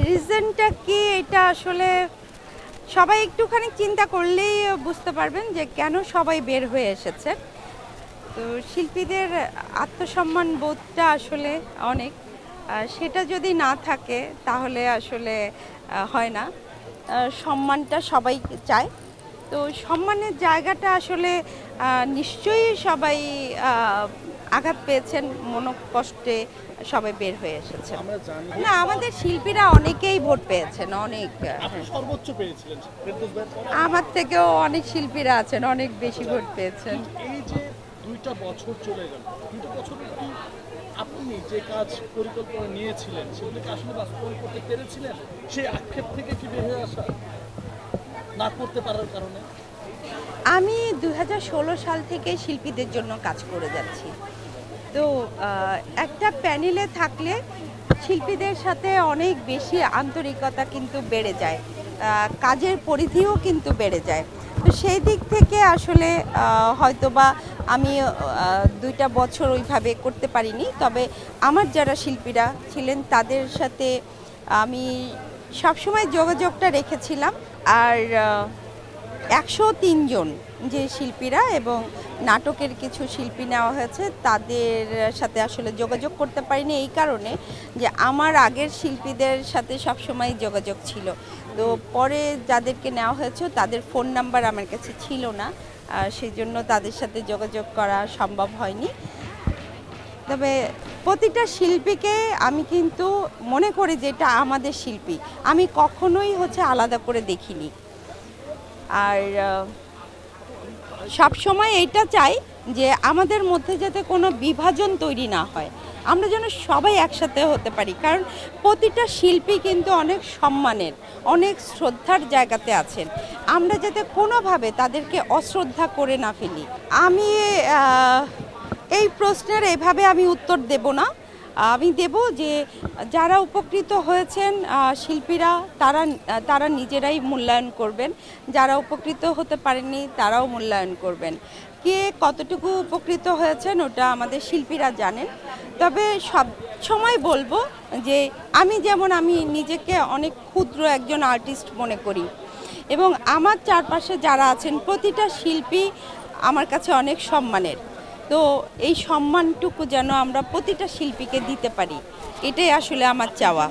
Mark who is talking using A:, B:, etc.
A: রিজনটা কি? এটা আসলে সবাই একটুখানি চিন্তা করলেই বুঝতে পারবেন যে কেন সবাই বের হয়ে এসেছে। তো শিল্পীদের আত্মসম্মান বোধটা আসলে অনেক। সেটা যদি না থাকে তাহলে আসলে হয় না। সম্মানটা সবাই চায়। তো সম্মানের জায়গাটা আসলে নিশ্চয়ই সবাই আঘাত পেয়েছেন মনোকষ্টে সবাই বের হয়ে
B: এসেছে
A: না আমাদের শিল্পীরা অনেকেই ভোট পেয়েছেন অনেক।
B: সর্বোচ্চ পেয়েছিলেন।
A: আমার থেকেও অনেক শিল্পীরা আছেন অনেক বেশি ভোট পেয়েছেন।
B: এই যে দুইটা বছর চলে গেল বছর কি আপনি যে কাজ পরিকল্পনা নিয়েছিলেন সেগুলোকে আসলে বাস্তবায়ন করতে পেরেছিলেন? সেই আক্ষেপ থেকে কি বের হয়ে আসা না করতে পারার কারণে?
A: আমি দুই হাজার ষোলো সাল থেকে শিল্পীদের জন্য কাজ করে যাচ্ছি। তো একটা প্যানেলে থাকলে শিল্পীদের সাথে অনেক বেশি আন্তরিকতা কিন্তু বেড়ে যায় কাজের পরিধিও কিন্তু বেড়ে যায়। তো সেই দিক থেকে আসলে হয়তোবা আমি দুইটা বছর ওইভাবে করতে পারিনি, তবে আমার যারা শিল্পীরা ছিলেন তাদের সাথে আমি সবসময় যোগাযোগটা রেখেছিলাম। আর একশো জন যে শিল্পীরা এবং নাটকের কিছু শিল্পী নেওয়া হয়েছে, তাদের সাথে আসলে যোগাযোগ করতে পারিনি এই কারণে যে আমার আগের শিল্পীদের সাথে সবসময় যোগাযোগ ছিল। তো পরে যাদেরকে নেওয়া হয়েছে, তাদের ফোন নাম্বার আমার কাছে ছিল না সেই জন্য তাদের সাথে যোগাযোগ করা সম্ভব হয়নি। তবে প্রতিটা শিল্পীকে আমি কিন্তু মনে করি যে এটা আমাদের শিল্পী। আমি কখনোই হচ্ছে আলাদা করে দেখিনি। আর সব সময় এইটা চাই যে আমাদের মধ্যে যাতে কোনো বিভাজন তৈরি না হয়। আমরা যেন সবাই একসাথে হতে পারি। কারণ প্রতিটা শিল্পী কিন্তু অনেক সম্মানের, অনেক শ্রদ্ধার জায়গাতে আছেন। আমরা যাতে কোনোভাবে তাদেরকে অশ্রদ্ধা করে না ফেলি। আমি এই প্রশ্নের এভাবে আমি উত্তর দেব না। আমি দেব যে যারা উপকৃত হয়েছেন শিল্পীরা, তারা তারা নিজেরাই মূল্যায়ন করবেন। যারা উপকৃত হতে পারেননি, তারাও মূল্যায়ন করবেন। কে কতটুকু উপকৃত হয়েছেন, ওটা আমাদের শিল্পীরা জানেন। তবে সব সময় বলব যে আমি যেমন, আমি নিজেকে অনেক ক্ষুদ্র একজন আর্টিস্ট মনে করি। এবং আমার চারপাশে যারা আছেন, প্রতিটা শিল্পী আমার কাছে অনেক সম্মানের। তো এই সম্মানটুকু যেন আমরা প্রতিটা শিল্পীকে দিতে পারি এটাই আসলে আমার চাওয়া।